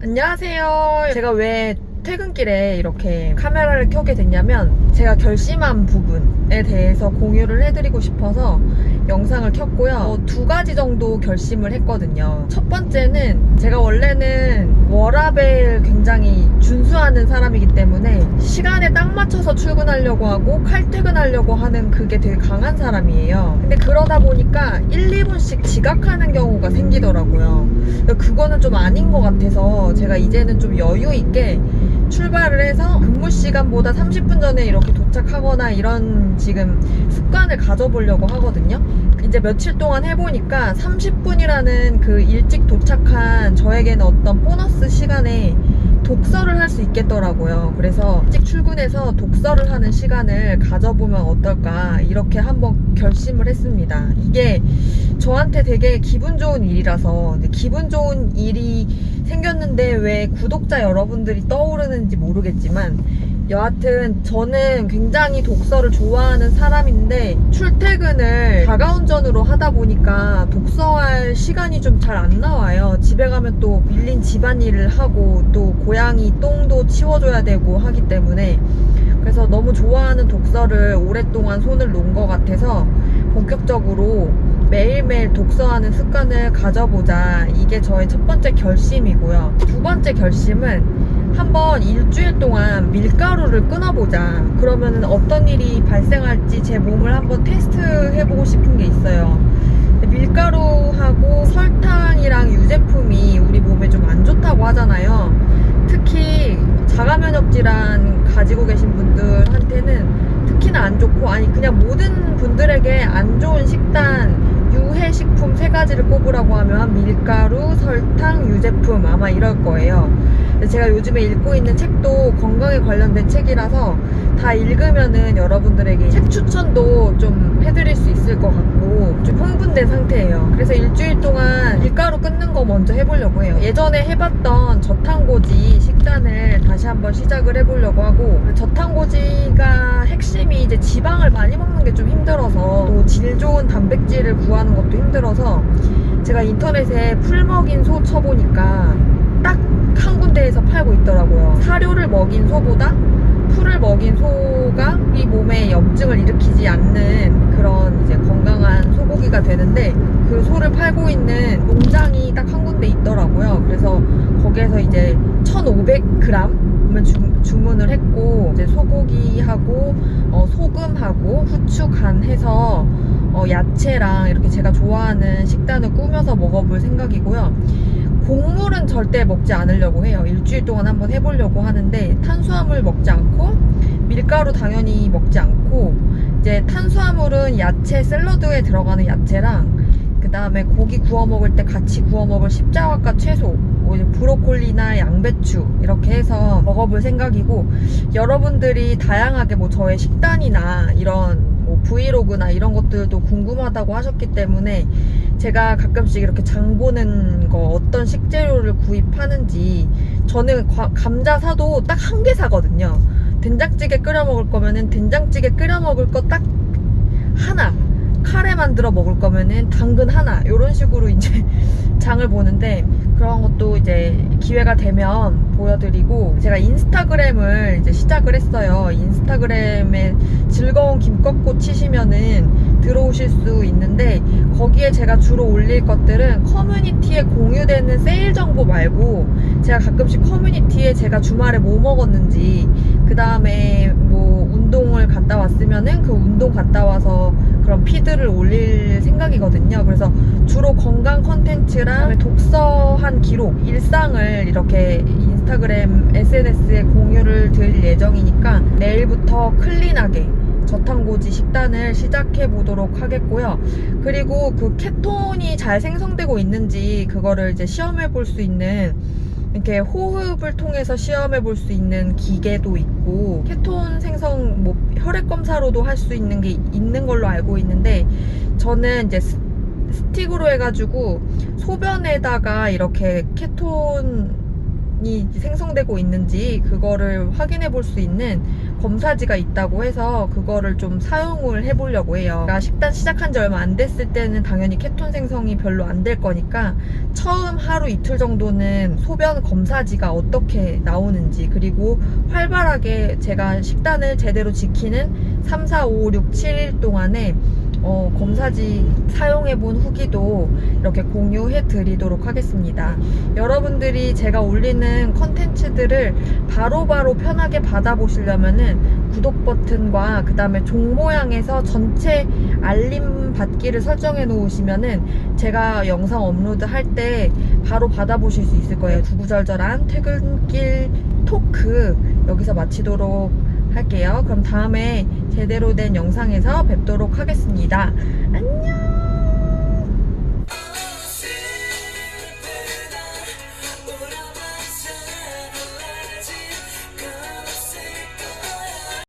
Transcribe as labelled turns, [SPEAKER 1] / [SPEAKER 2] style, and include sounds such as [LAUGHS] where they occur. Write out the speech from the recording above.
[SPEAKER 1] 안녕하세요. 제가 왜 퇴근길에 이렇게 카메라를 켜게 됐냐면 제가 결심한 부분에 대해서 공유를 해드리고 싶어서 영상을 켰고요. 어, 두 가지 정도 결심을 했거든요. 첫 번째는 제가 원래는 워라벨 굉장히 준수하는 사람이기 때문에 시간에 딱 맞춰서 출근하려고 하고 칼퇴근하려고 하는 그게 되게 강한 사람이에요. 근데 그러다 보니까 1, 2분씩 지각하는 경우가 생기더라고요. 그거는 좀 아닌 것 같아서 제가 이제는 좀 여유 있게 출발을 해서 근무 시간보다 30분 전에 이렇게 도착하거나 이런 지금 습관을 가져보려고 하거든요. 이제 며칠 동안 해보니까 30분이라는 그 일찍 도착한 저에게는 어떤 보너스 시간에 독서를 할 수 있겠더라고요. 그래서 일찍 출근해서 독서를 하는 시간을 가져보면 어떨까 이렇게 한번 결심을 했습니다. 이게 저한테 되게 기분 좋은 일이라서 기분 좋은 일이 생겼는데 왜 구독자 여러분들이 떠오르는지 모르겠지만 여하튼 저는 굉장히 독서를 좋아하는 사람인데 출퇴근을 자가운전으로 하다 보니까 독서할 시간이 좀 잘 안 나와요. 집에 가면 또 밀린 집안일을 하고 또 고양이 똥도 치워줘야 되고 하기 때문에 그래서 너무 좋아하는 독서를 오랫동안 손을 놓은 것 같아서 본격적으로 매일매일 독서하는 습관을 가져보자. 이게 저의 첫 번째 결심이고요. 두 번째 결심은 한번 일주일 동안 밀가루를 끊어보자. 그러면 어떤 일이 발생할지 제 몸을 한번 테스트 해보고 싶은 게 있어요. 밀가루하고 설탕이랑 유제품이 우리 몸에 좀 안 좋다고 하잖아요. 특히 자가면역 질환 가지고 계신 분들한테는 특히나 안 좋고 아니 그냥 모든 분들에게 안 좋은 식단 유해 식품 세 가지를 꼽으라고 하면 밀가루, 설탕, 유제품 아마 이럴 거예요. 제가 요즘에 읽고 있는 책도 건강에 관련된 책이라서 다 읽으면은 여러분들에게 책 추천도 좀 해드릴 수 있을 것 같고 좀 흥분된 상태예요. 그래서 일주일 동안 밀가루 끊는 거 먼저 해보려고 해요. 예전에 해봤던 저탄고지 식단을 다시 한번 시작을 해보려고 하고 저탄고지가 핵심이 이제 지방을 많이 먹는 게 좀 힘들어서 또 질 좋은 단백질을 구하는 것도 힘들어서 제가 인터넷에 풀 먹인 소 쳐보니까 딱 한 군데에서 팔고 있더라고요. 사료를 먹인 소보다 풀을 먹인 소가 이 몸에 염증을 일으키지 않는 그런 이제 건강한 소고기가 되는데 그 소를 팔고 있는 농장이 딱 한 군데 있더라고요. 그래서 거기에서 이제 1,500g 주문을 했고 이제 소고기하고 어, 소금하고 후추 간 해서 어, 야채랑 이렇게 제가 좋아하는 식단을 꾸며서 먹어볼 생각이고요. 곡물은 절대 먹지 않으려고 해요. 일주일 동안 한번 해보려고 하는데 탄수화물 먹지 않고 밀가루 당연히 먹지 않고 이제 탄수화물은 야채 샐러드에 들어가는 야채랑 그 다음에 고기 구워 먹을 때 같이 구워 먹을 십자화과 채소 뭐 브로콜리나 양배추 이렇게 해서 먹어볼 생각이고 여러분들이 다양하게 뭐 저의 식단이나 이런 뭐 브이로그나 이런 것들도 궁금하다고 하셨기 때문에 제가 가끔씩 이렇게 장 보는 거 어떤 식재료를 구입하는지 저는 과- 감자 사도 딱 한 개 사거든요. 된장찌개 끓여 먹을 거면은 된장찌개 끓여 먹을 거 딱 하나. 카레 만들어 먹을 거면은 당근 하나. 이런 식으로 [LAUGHS] 이제 장을 보는데 그런 것도 이제 기회가 되면 보여드리고 제가 인스타그램을 이제 시작을 했어요. 인스타그램에 즐거운 김꺾고 치시면은 들어오실 수 있는데 거기에 제가 주로 올릴 것들은 커뮤니티에 공유되는 세일 정보 말고 제가 가끔씩 커뮤니티에 제가 주말에 뭐 먹었는지 그 다음에 뭐 운동을 갔다 왔으면은 그 운동 갔다 와서 그런 피드를 올릴 생각이거든요. 그래서 주로 건강 컨텐츠랑 독서한 기록, 일상을 이렇게 인스타그램 SNS에 공유를 드릴 예정이니까 내일부터 클린하게 저탄고지 식단을 시작해 보도록 하겠고요. 그리고 그 케톤이 잘 생성되고 있는지 그거를 이제 시험해 볼 수 있는 이렇게 호흡을 통해서 시험해 볼 수 있는 기계도 있고 케톤 생성 뭐 혈액 검사로도 할 수 있는 게 있는 걸로 알고 있는데 저는 이제 스- 스틱으로 해가지고 소변에다가 이렇게 케톤이 생성되고 있는지 그거를 확인해 볼 수 있는 검사지가 있다고 해서 그거를 좀 사용을 해보려고 해요. 그러니까 식단 시작한 지 얼마 안 됐을 때는 당연히 케톤 생성이 별로 안 될 거니까 처음 하루 이틀 정도는 소변 검사지가 어떻게 나오는지 그리고 활발하게 제가 식단을 제대로 지키는 3, 4, 5, 6, 7일 동안에 어, 검사지 사용해 본 후기도 이렇게 공유해 드리도록 하겠습니다. 여러분들이 제가 올리는 컨텐츠들을 바로 바로 편하게 받아보시려면은 구독 버튼과 그 다음에 종 모양에서 전체 알림 받기를 설정해 놓으시면은 제가 영상 업로드 할 때 바로 받아보실 수 있을 거예요. 구구절절한 퇴근길 토크 여기서 마치도록 할게요. 그럼 다음에 제대로 된 영상에서 뵙도록 하겠습니다. 안녕!